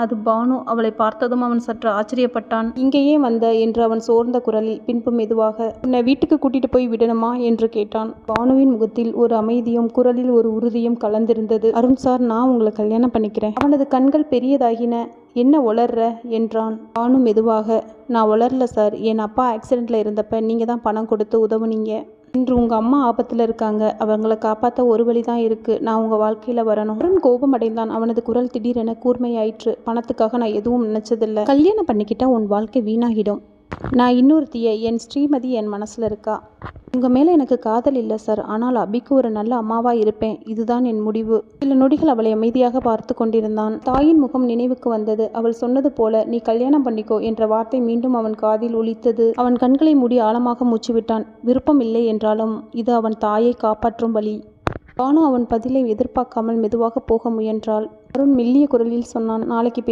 அது பானு அவளை பார்த்ததும் அவன் சற்று ஆச்சரியப்பட்டான். இங்கேயே வந்த என்று அவன் சோர்ந்த குரலில் பின்பு மெதுவாக உன்னை வீட்டுக்கு கூட்டிட்டு போய் விடணுமா? என்று கேட்டான். பானுவின் முகத்தில் ஒரு அமைதியும் குரலில் ஒரு உறுதியும் கலந்திருந்தது. அருண் சார் நான் உங்களை கல்யாணம் பண்ணிக்கிறேன். அவனது கண்கள் பெரியதாகின. என்ன உளர்ற? என்றான். பானு மெதுவாக நான் உளரல சார். என் அப்பா ஆக்சிடெண்ட்டில் இருந்தப்ப நீங்கள் தான் பணம் கொடுத்து உதவுனீங்க. இன்று உங்கள் அம்மா ஆபத்தில் இருக்காங்க. அவங்கள காப்பாற்ற ஒரு வழி தான் இருக்குது நான் உங்கள் வாழ்க்கையில் வரணும். அருண் கோபம் அடைந்தான் அவனது குரல் திடீரென கூர்மையாயிற்று. பணத்துக்காக நான் எதுவும் நினச்சதில்லை. கல்யாணம் பண்ணிக்கிட்டா உன் வாழ்க்கை வீணாகிடும். நான் இன்னொருத்திய என் ஸ்ரீமதி என் மனசில் இருக்கா? உங்கள் மேலே எனக்கு காதல் இல்லை சார் ஆனால் அபிக்கு ஒரு நல்ல அம்மாவாக இருப்பேன். இதுதான் என் முடிவு. சில நொடிகள் அவளை அமைதியாக பார்த்து கொண்டிருந்தான். தாயின் முகம் நினைவுக்கு வந்தது. அவள் சொன்னது போல நீ கல்யாணம் பண்ணிக்கோ என்ற வார்த்தை மீண்டும் அவன் காதில் ஒலித்தது. அவன் கண்களை மூடி ஆழமாக மூச்சுவிட்டான். விருப்பம் இல்லை என்றாலும் இது அவன் தாயை காப்பாற்றும் வழி. பானு அவன் பதிலை எதிர்பார்க்காமல் மெதுவாக போக முயன்றாள். அருண் மெல்லிய குரலில் சொன்னான். நாளைக்கு